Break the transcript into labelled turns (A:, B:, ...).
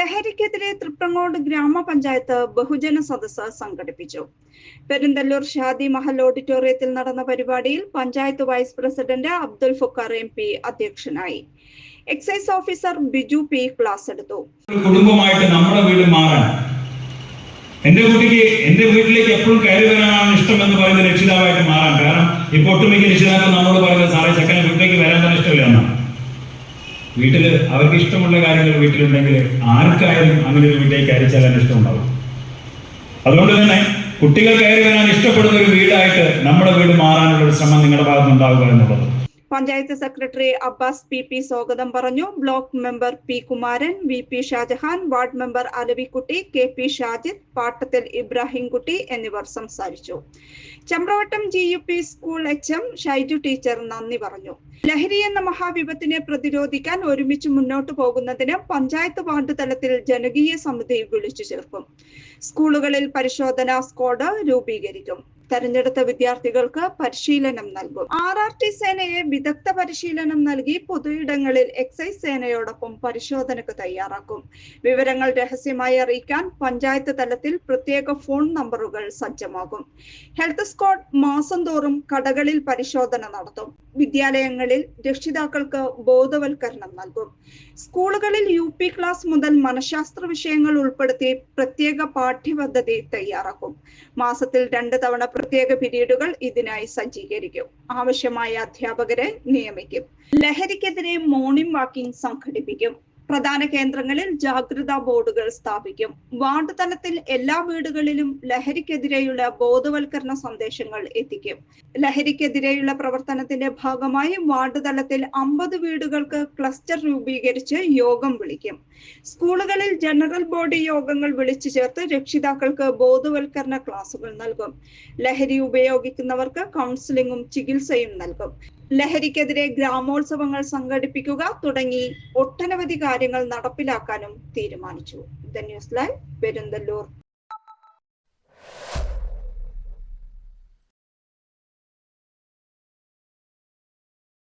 A: ലഹരിക്കെതിരെ തൃപ്രങ്ങോട് ഗ്രാമപഞ്ചായത്ത് ബഹുജന സദസ്സ് സംഘടിപ്പിച്ചു. പെരിന്തല്ലൂർ ഷാദി മഹൽ ഓഡിറ്റോറിയത്തിൽ നടന്ന പരിപാടിയിൽ panchayat vice president Abdul Fukkar M P അധ്യക്ഷനായി. Excise officer Biju P class എടുത്തു.
B: കുടുംബമായിട്ട് നമ്മുടെ വീട് മാറാൻ എന്റെ കുട്ടിക്ക് എന്റെ വീട്ടിലേക്ക് എപ്പോഴും കയറി വരാനാണ് ഇഷ്ടം എന്ന് പറയുന്ന രക്ഷിതാവായിട്ട് മാറാൻ. കാരണം ഇപ്പൊ ഒട്ടുമിക്ക രക്ഷിതാക്കൾ നമ്മളോട് പറയുന്നത് സാറേ ചെക്കനെ വീട്ടിലേക്ക് വരാൻ തന്നെ ഇഷ്ടമില്ല എന്നാ വീട്ടിൽ അവർക്ക് ഇഷ്ടമുള്ള കാര്യങ്ങൾ വീട്ടിലുണ്ടെങ്കിൽ ആർക്കായാലും അങ്ങനെ ഒരു വീട്ടിലേക്ക് കയറി ചെല്ലാൻ ഇഷ്ടമുണ്ടാവും. അതുകൊണ്ട് തന്നെ കുട്ടികൾ കയറി വരാൻ ഇഷ്ടപ്പെടുന്ന ഒരു വീടായിട്ട് നമ്മുടെ വീട് മാറാനുള്ള ഒരു ശ്രമം നിങ്ങളുടെ ഭാഗത്ത് ഉണ്ടാവുക എന്നുള്ളത്.
A: Panchayat secretary Abbas P P സ്വാഗതം പറഞ്ഞു. Block member P Kumaran V P Shajahan ward member Alavikutty K P Shajid Pattathil Ibrahimkutty എന്നിവർ സംസാരിച്ചു. Chambravattam G U P school H M Shaiju teacher നന്ദി പറഞ്ഞു. ലഹരി എന്ന മഹാവിപത്തിനെ പ്രതിരോധിക്കാൻ ഒരുമിച്ച് മുന്നോട്ട് പോകുന്നതിന് പഞ്ചായത്ത് വാർഡ് തലത്തിൽ ജനകീയ സമിതി വിളിച്ചു ചേർക്കും. സ്കൂളുകളിൽ പരിശോധനാ സ്ക്വാഡ് രൂപീകരിക്കും. തെരഞ്ഞെടുത്ത വിദ്യാർത്ഥികൾക്ക് പരിശീലനം നൽകും. ആർ ആർ ടി സേനയെ വിദഗ്ധ പരിശീലനം നൽകി പൊതുയിടങ്ങളിൽ എക്സൈസ് സേനയോടൊപ്പം പരിശോധനയ്ക്ക് തയ്യാറാക്കും. വിവരങ്ങൾ രഹസ്യമായി അറിയിക്കാൻ പഞ്ചായത്ത് തലത്തിൽ പ്രത്യേക ഫോൺ നമ്പറുകൾ സജ്ജമാകും ഹെൽത്ത് സ്ക്വാഡ് മാസം തോറും കടകളിൽ പരിശോധന നടത്തും. വിദ്യാലയങ്ങളിൽ രക്ഷിതാക്കൾക്ക് ബോധവൽക്കരണം നൽകും. സ്കൂളുകളിൽ യു പി ക്ലാസ് മുതൽ മനഃശാസ്ത്ര വിഷയങ്ങൾ ഉൾപ്പെടുത്തി പ്രത്യേക പാഠ്യപദ്ധതി തയ്യാറാക്കും. മാസത്തിൽ രണ്ട് തവണ പ്രത്യേക പിരീഡുകൾ ഇതിനായി സജ്ജീകരിക്കും. ആവശ്യമായ അധ്യാപകരെ നിയമിക്കും. ലഹരിക്കെതിരെ മോർണിംഗ് വാക്കിംഗ് സംഘടിപ്പിക്കും. പ്രധാന കേന്ദ്രങ്ങളിൽ ജാഗ്രതാ ബോർഡുകൾ സ്ഥാപിക്കും. വാർഡ് തലത്തിൽ എല്ലാ വീടുകളിലും ലഹരിക്കെതിരെയുള്ള ബോധവൽക്കരണ സന്ദേശങ്ങൾ എത്തിക്കും. ലഹരിക്കെതിരെയുള്ള പ്രവർത്തനത്തിന്റെ ഭാഗമായി വാർഡ് തലത്തിൽ അമ്പത് വീടുകൾക്ക് ക്ലസ്റ്റർ രൂപീകരിച്ച് യോഗം വിളിക്കും. സ്കൂളുകളിൽ ജനറൽ ബോഡി യോഗങ്ങൾ വിളിച്ചു ചേർത്ത് രക്ഷിതാക്കൾക്ക് ബോധവൽക്കരണ ക്ലാസുകൾ നൽകും. ലഹരി ഉപയോഗിക്കുന്നവർക്ക് കൗൺസിലിംഗും ചികിത്സയും നൽകും. ലഹരിക്കെതിരെ ഗ്രാമോത്സവങ്ങൾ സംഘടിപ്പിക്കുക തുടങ്ങി ഒട്ടനവധി കാര്യങ്ങൾ നടപ്പിലാക്കാനും തീരുമാനിച്ചു. The news live Perunthallur.